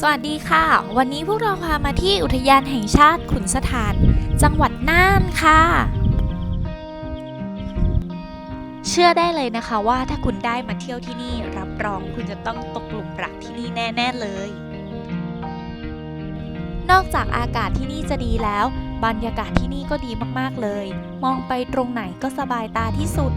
สวัสดีค่ะ วันนี้พวกเราพามาที่อุทยานแห่งชาติขุนสถาน จังหวัดน่านค่ะ เชื่อได้เลยนะคะว่าถ้าคุณได้มาเที่ยวที่นี่รับรองคุณจะต้องตกหลุมรักที่นี่แน่ ๆ เลย นอกจากอากาศที่นี่จะดีแล้ว บรรยากาศที่นี่ก็ดีมากๆเลย มองไปตรงไหนก็สบายตาที่สุด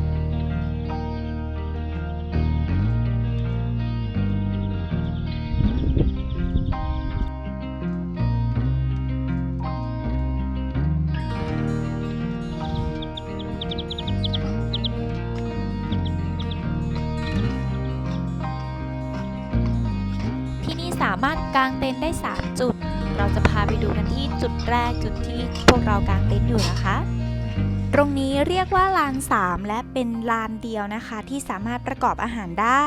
ามารถกางเต็นท์ได้ 3 จุด เราจะพาไปดูกันที่จุดแรกจุดที่พวกเรากางเต็นท์อยู่นะคะ ตรงนี้เรียกว่าลาน 3 และเป็นลานเดียวนะคะ ที่สามารถประกอบอาหารได้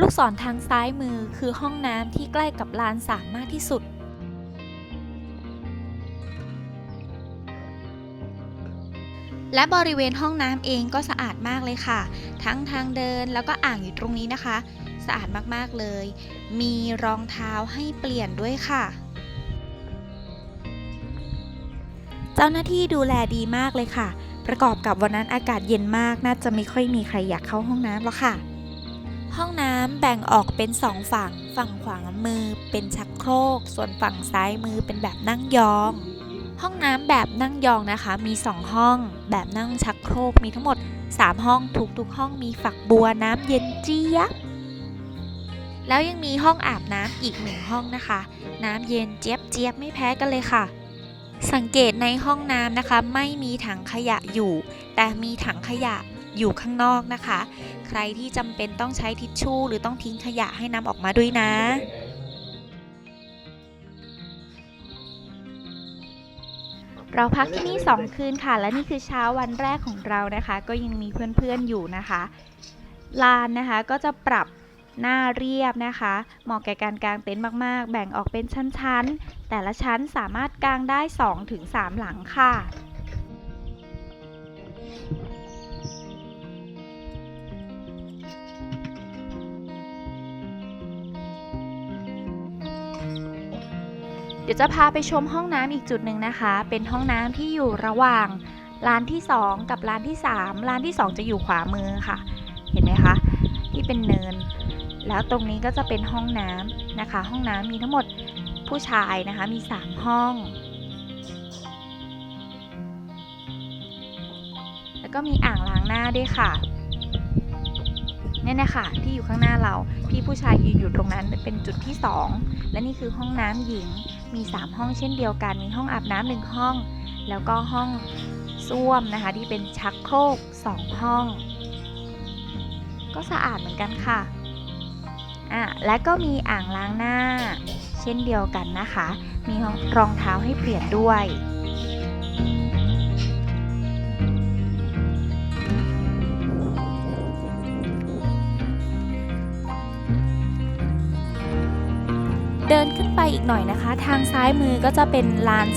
ลูกศรทางซ้ายมือคือห้องน้ำที่ใกล้กับลาน 3 มากที่สุดและบริเวณห้องน้ำเองก็สะอาดมากเลยค่ะ ทั้งทางเดินแล้วก็อ่างอยู่ตรงนี้นะคะ สะอาดมากๆเลย มีรองเท้าให้เปลี่ยนด้วยค่ะ เจ้าหน้าที่ดูแลดีมากเลยค่ะ ประกอบกับวันนั้นอากาศเย็นมากน่าจะไม่ค่อยมีใครอยากเข้าห้องน้ำหรอกค่ะ ห้องน้ำแบ่งออกเป็นสองฝั่ง ฝั่งขวามือเป็นชักโครก ส่วนฝั่งซ้ายมือเป็นแบบนั่งยอง ห้องน้ำแบบนั่งยองนะคะ มี2ห้อง แบบนั่งชักโครกมีทั้งหมด 3 ห้องทุกๆห้องมีฝักบัวน้ำเย็นเจี๊ยบ แล้วยังมีห้องอาบน้ำอีกหนึ่งห้องนะคะ น้ำเย็นเจี๊ยบเจี๊ยบไม่แพ้กันเลยค่ะ สังเกตในห้องน้ำนะคะ ไม่มีถังขยะอยู่ แต่มีถังขยะอยู่ข้างนอกนะคะ ใครที่จำเป็นต้องใช้ทิชชู่ หรือต้องทิ้งขยะให้นำออกมาด้วยนะเราพักที่นี่ 2 คืนค่ะ และนี่คือเช้าวันแรกของเรานะคะ ก็ยังมีเพื่อนๆอยู่นะคะ ลานนะคะก็จะปรับ หน้าเรียบนะคะ เหมาะแก่การกางเต็นท์มากๆ แบ่งออกเป็นชั้นๆ แต่ละชั้นสามารถกางได้ 2-3 หลังค่ะเดี๋ยวจะพาไปชมห้องน้ำอีกจุดหนึ่งนะคะ เป็นห้องน้ำที่อยู่ระหว่างร้านที่ 2 กับร้านที่ 3 ร้านที่ 2 จะอยู่ขวามือค่ะ เห็นไหมคะ ที่เป็นเนิน แล้วตรงนี้ก็จะเป็นห้องน้ำนะคะ ห้องน้ำมีทั้งหมดผู้ชายนะคะมี 3 ห้อง แล้วก็มีอ่างล้างหน้าด้วยค่ะเนี่ยนะคะที่อยู่ข้างหน้าเรา พี่ผู้ชายยืนอยู่ตรงนั้นเป็นจุดที่ 2 และนี่คือห้องน้ำหญิงมี 3 ห้องเช่นเดียวกัน มีห้องอาบน้ำหนึ่งห้อง แล้วก็ห้องส้วมนะคะ ที่เป็นชักโครก 2 ห้อง ก็สะอาดเหมือนกันค่ะ อะและก็มีอ่างล้างหน้า เช่นเดียวกันนะคะ มีรองเท้าให้เปลี่ยนด้วยเดินขึ้นไปอีกหน่อยนะคะ ทางซ้ายมือก็จะเป็นลาน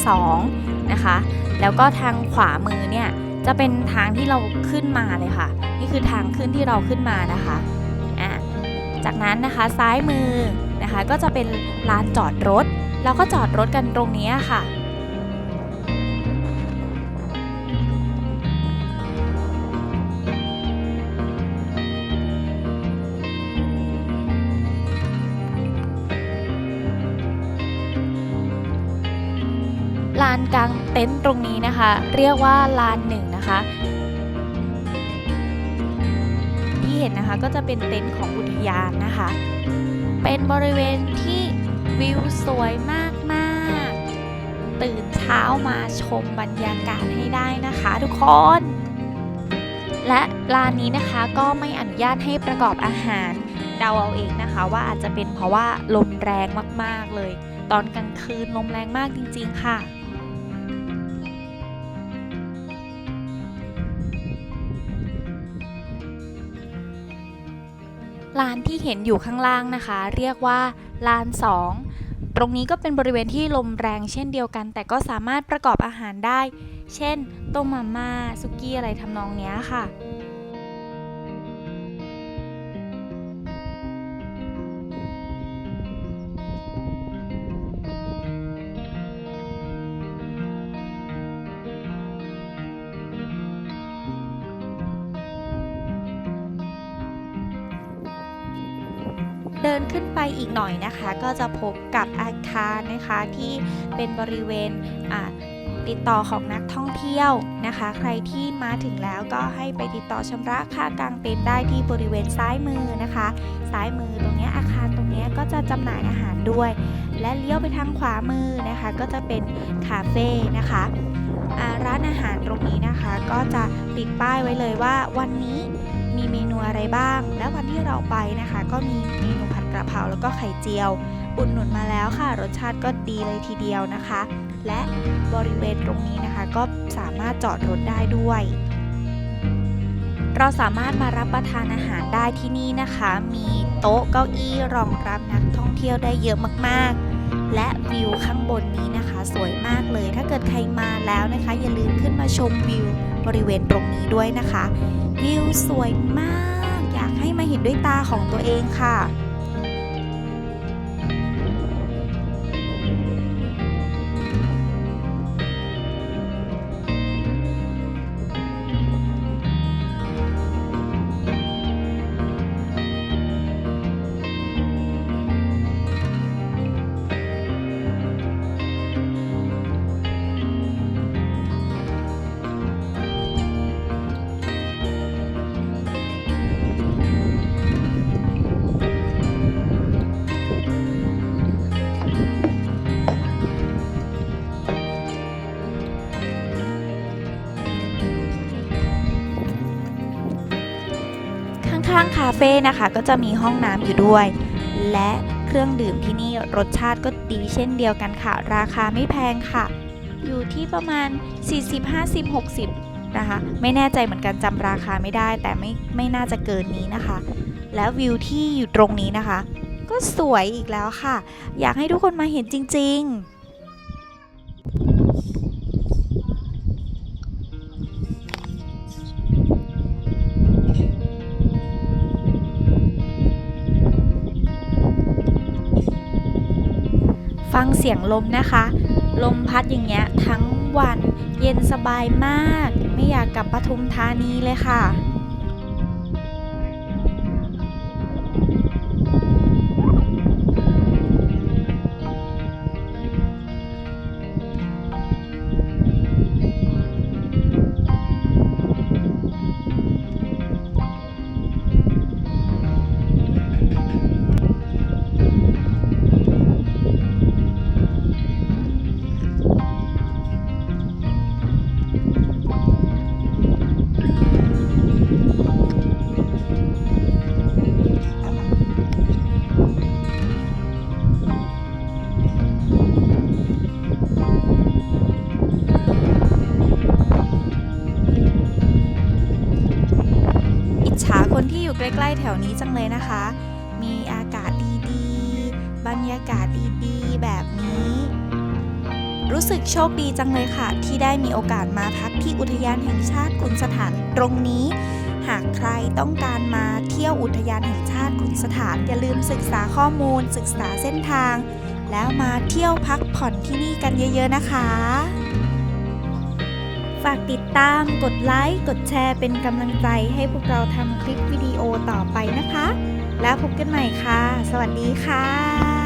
2นะคะ แล้วก็ทางขวามือเนี่ยจะเป็นทางที่เราขึ้นมาเลยค่ะ นี่คือทางขึ้นที่เราขึ้นมานะคะอะ จากนั้นนะคะซ้ายมือนะคะก็จะเป็นลานจอดรถ เราก็จอดรถกันตรงนี้ค่ะลานกลางเต็นท์ตรงนี้นะคะ เรียกว่าลานหนึ่งนะคะ ห็นนะคะก็จะเป็นเต็นท์ของอุทยานนะคะ เป็นบริเวณที่วิวสวยมากๆ ตื่นเช้ามาชมบรรยากาศให้ได้นะคะทุกคน และลานนี้นะคะก็ไม่อนุญาตให้ประกอบอาหารเดาเอาเองนะคะ ว่าอาจจะเป็นเพราะว่าลมแรงมากๆเลย ตอนกลางคืนลมแรงมากจริง ๆ ค่ะ ลานที่เห็นอยู่ข้างล่างนะคะ เรียกว่าลาน 2 ตรงนี้ก็เป็นบริเวณที่ลมแรงเช่นเดียวกัน แต่ก็สามารถประกอบอาหารได้ เช่นต้มมาม่าซุกี้อะไรทำนองเนี้ยค่ะ ดินขึ้นไปอีกหน่อยนะคะ ก็จะพบกับอาคารนะคะที่เป็นบริเวณติดต่อของนักท่องเที่ยวนะคะ ใครที่มาถึงแล้วก็ให้ไปติดต่อชำระค่ากางเต็นท์ได้ที่บริเวณซ้ายมือนะคะ ซ้ายมือตรงเนี้ยอาคารตรงเนี้ยก็จะจำหน่ายอาหารด้วย และเลี้ยวไปทางขวามือนะคะ ก็จะเป็นคาเฟ่นะคะร้านอาหารตรงนี้นะคะ ก็จะติดป้ายไว้เลยว่าวันนี้ มีเมนูอะไรบ้าง และวันที่เราไปนะคะ ก็มีเมนูผัดกระเพราแล้วก็ไข่เจียว อุดหนุนมาแล้วค่ะ รสชาติก็ดีเลยทีเดียวนะคะ และบริเวณตรงนี้นะคะ ก็สามารถจอดรถได้ด้วย เราสามารถมารับประทานอาหารได้ที่นี่นะคะ มีโต๊ะเก้าอี้รองรับนักท่องเที่ยวได้เยอะมากๆ และวิวข้างบนนี้นะคะ สวยมากเลย ถ้าเกิดใครมาแล้วนะคะ อย่าลืมขึ้นมาชมวิวบริเวณตรงนี้ด้วยนะคะ วิวสวยมาก อยากให้มาเห็นด้วยตาของตัวเองค่ะ ข้างๆคาเฟ่นะคะ ก็จะมีห้องน้ำอยู่ด้วย และเครื่องดื่มที่นี่รสชาติก็ดีเช่นเดียวกันค่ะ ราคาไม่แพงค่ะ อยู่ที่ประมาณ 40 50 60 นะคะ ไม่แน่ใจเหมือนกันจำราคาไม่ได้ แต่ไม่ไม่น่าจะเกินนี้นะคะ แล้ววิวที่อยู่ตรงนี้นะคะ ก็สวยอีกแล้วค่ะ อยากให้ทุกคนมาเห็นจริง ๆ ฟังเสียงลมนะคะ ลมพัดอย่างเงี้ยทั้งวันเย็นสบายมาก ไม่อยากกลับปทุมธานีเลยค่ะ คนที่อยู่ใกล้ๆแถวนี้จังเลยนะคะ มีอากาศดีๆ บรรยากาศดีๆ แบบนี้ รู้สึกโชคดีจังเลยค่ะ ที่ได้มีโอกาสมาพักที่อุทยานแห่งชาติขุนสถานตรงนี้ หากใครต้องการมาเที่ยวอุทยานแห่งชาติขุนสถานอย่าลืมศึกษาข้อมูล ศึกษาเส้นทาง แล้วมาเที่ยวพักผ่อนที่นี่กันเยอะ ๆ นะคะ ฝากติดตาม กดไลค์ กดแชร์เป็นกำลังใจให้พวกเราทำคลิปวิดีโอต่อไปนะคะ แล้วพบกันใหม่ค่ะ สวัสดีค่ะ